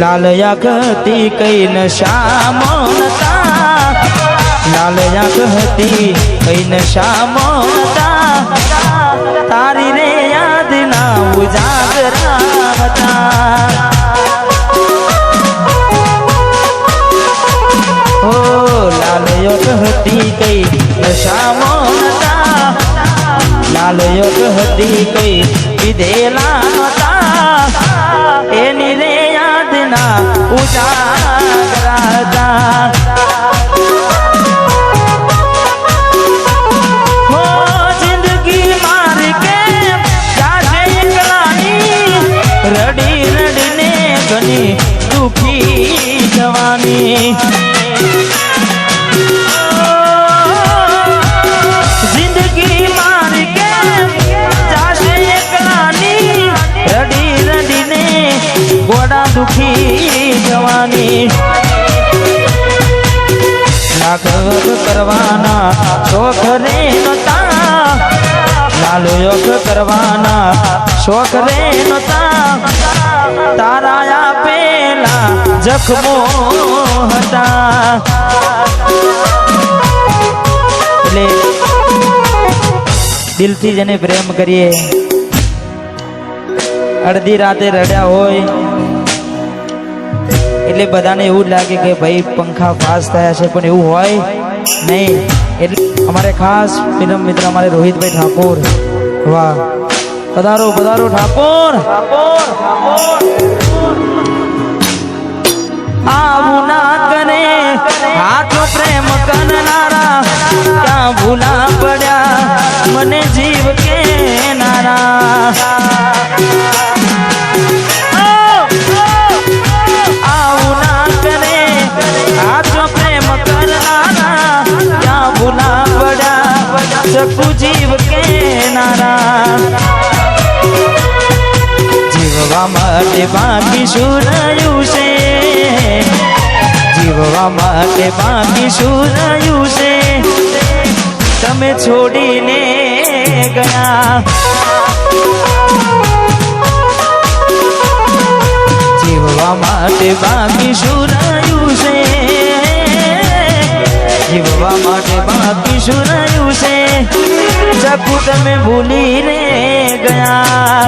લાલ યાકતી કઈ નશામતા લાલયા યાકતી કઈ નશામતા તારી રે યાદ ના ઉજાગરા હતા. ઓ લાલ યાકતી કઈ નશામતા લાલ યાકતી કઈ વિધેલા હતા. એની રે યાદ ના હતા. એકલાની, રડી રડીને ઘણી દુખી જવાની. લાઘવ કરવાના શોખ રે નતા. લાલ યોગ કરવાના શોખ રે નતા. તારા આપેલા જખમો હતા. એટલે દિલથી જેને પ્રેમ કરીએ, અડધી રાતે રડ્યા હોય એટલે બધાને એવું લાગે કે ભાઈ પંખા પાસ થયા છે, પણ એવું હોય નહીં. એટલે અમારે ખાસ ફિલ્મ મિત્ર, અમારે રોહિતભાઈ ઠાકોર. વાહ. પધારો પધારો ઠાકોર. આવું ના હાથ પ્રેમ કરનારા, ક્યાં ભૂલા પડ્યા? મને જીવ કે આવું શકુ જીવ કે નારા જીવવા માટે બાકી શું છે જીવવા માટે બાકી શું છે તમે છોડીને ગયા જીવવા માટે બાકી શું છે જીવવા માટે બાકી શું જગુ તમે ભૂલી રે ગયા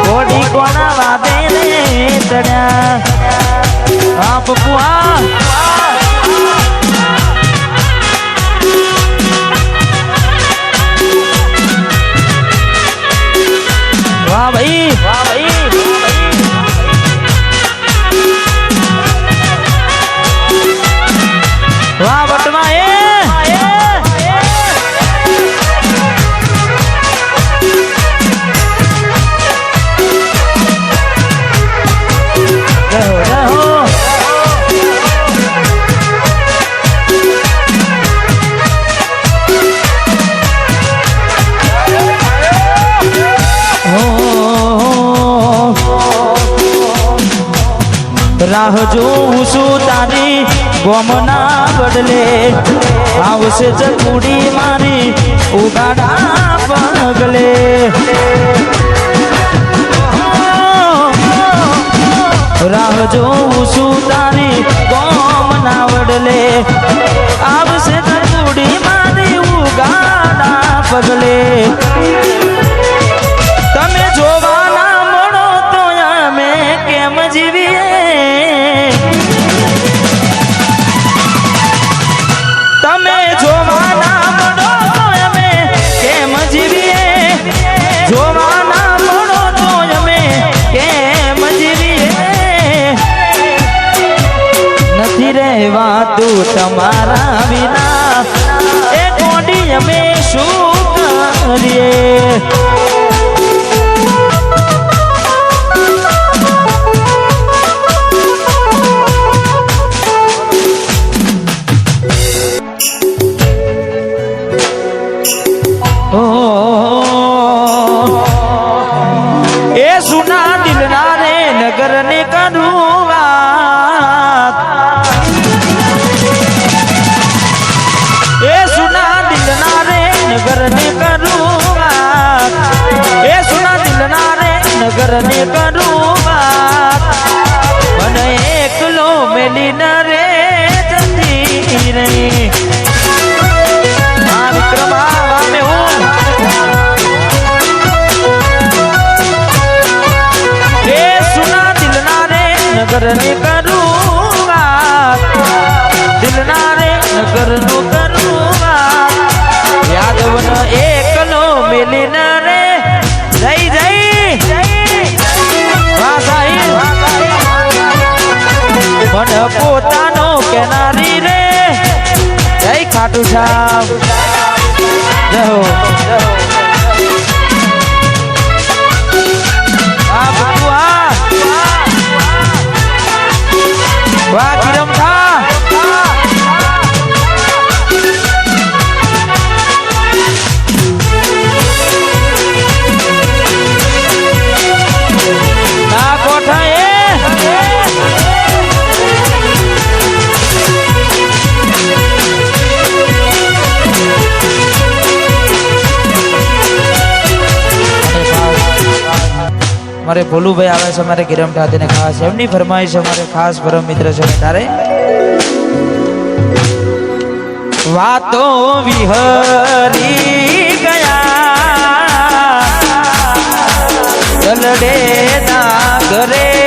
ઘોડી કોના વાદે રે ચડ્યા આ પપ્પુઆ વાહ ભાઈ વાહ ભાઈ રાહ જોઉં છું તારી ગોમના બદલે. આવશે ચકુડી મારી ઉગાડા પગલે. રાહ જોઉં છું તારી ગોમના બદલે આવશે ચકુડી મારી ઉગાડા પગલે. નથી રહેવાતું તમારા વિના. એ કોડી અમે શું કરીએ? નગરની કરું વાત દિલના રે નગરનું કરું વાત યાદવન એકલો મિલીન રે. જઈ જઈ મન પોતાનો કેનારી રે. જય ખાટુ શ્યામ જય વાહ મારે ભોલુભાઈ આવે છે મારે કિરમ ઠાતીને ખાસ એમની ફરમાઈશ અમારે ખાસ પરમ મિત્ર છે તારે. વાતો વિહરી ગયા. ગલડે ના ઘરે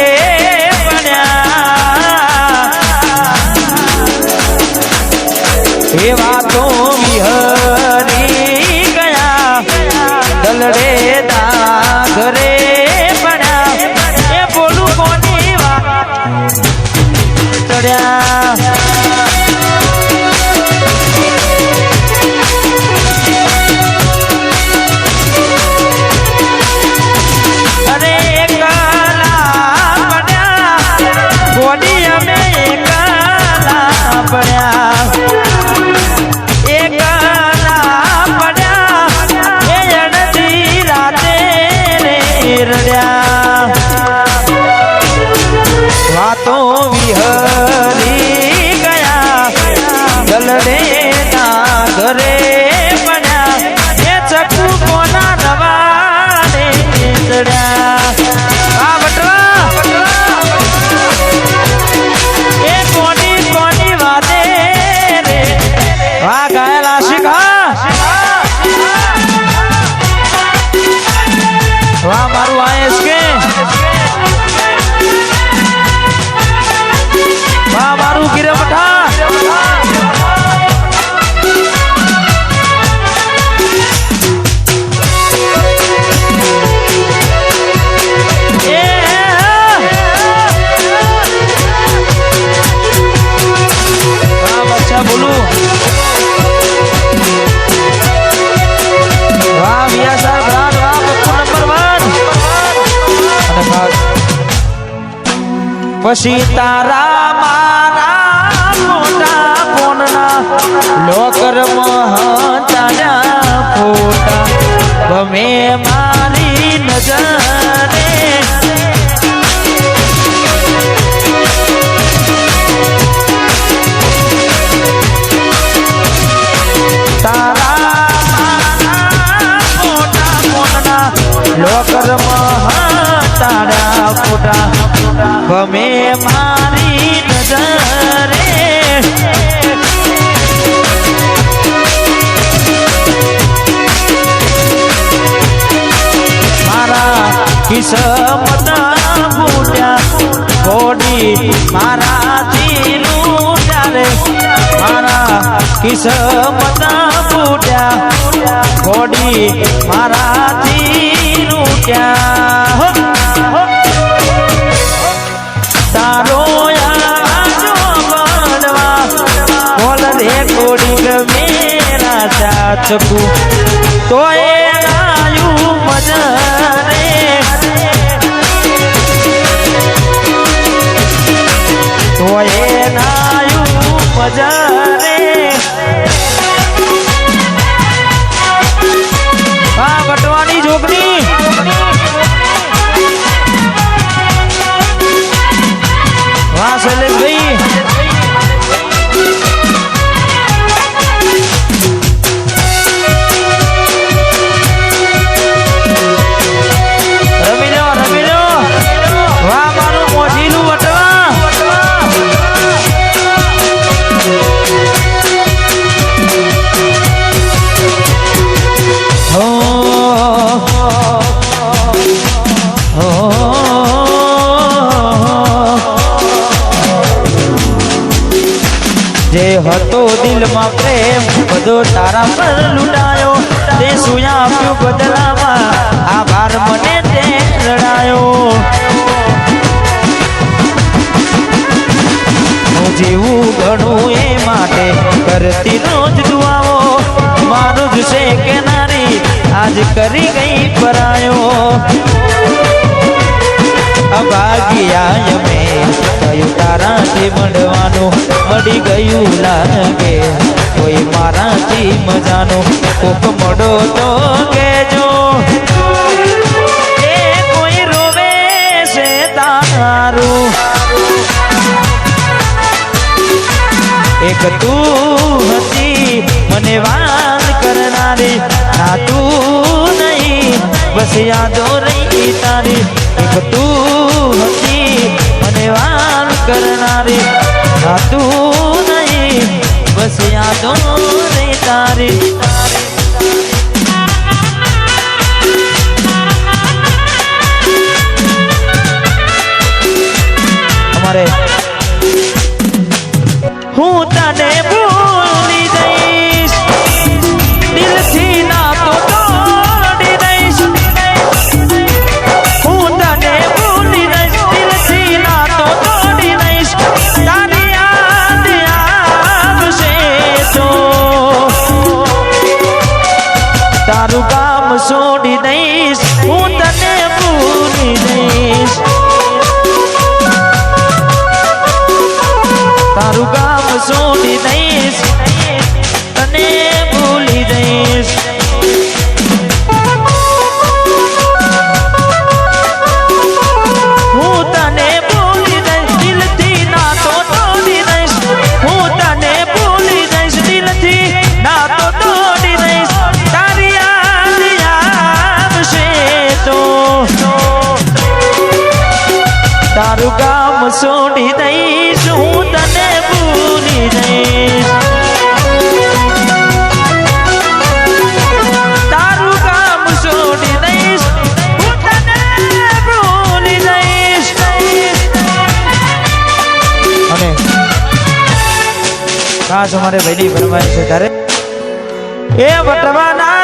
પછી તારા મારા મોટા ફોનના લોકર મહતાના ફોટા ગમે મારી નજરે તારા મારા મોટા ફોનના લોકર મહતાના ફોટા. ગમે મારી નજરે. મારા કિસ્મત ફૂટ્યા ઘોડી મારા લૂટ્યા રે મારા કિસ્મત ફૂટ્યા ઘોડી મારા લૂટ્યા હો, ચાચકુ તો એ આયુ મજરે તો નાયુ મજરે આજ કરી ગઈ પરાયો અભાગ્યા અમે કયું તારાથી મળવાનું મળી ગયું લાગે કોઈ મારાથી મજાનું કોક મળો તો કેજો એ કોઈ રોવે છે તારું એક તું હતી મને વાત કરનારી ના તું બસ યાદો રહી તારી. એક તું હતી મને વાલ કરનારી. તું નહીં ખાસ અમારે ભાઈની છે તારે એ વટવાના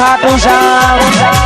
ખાટું શાહ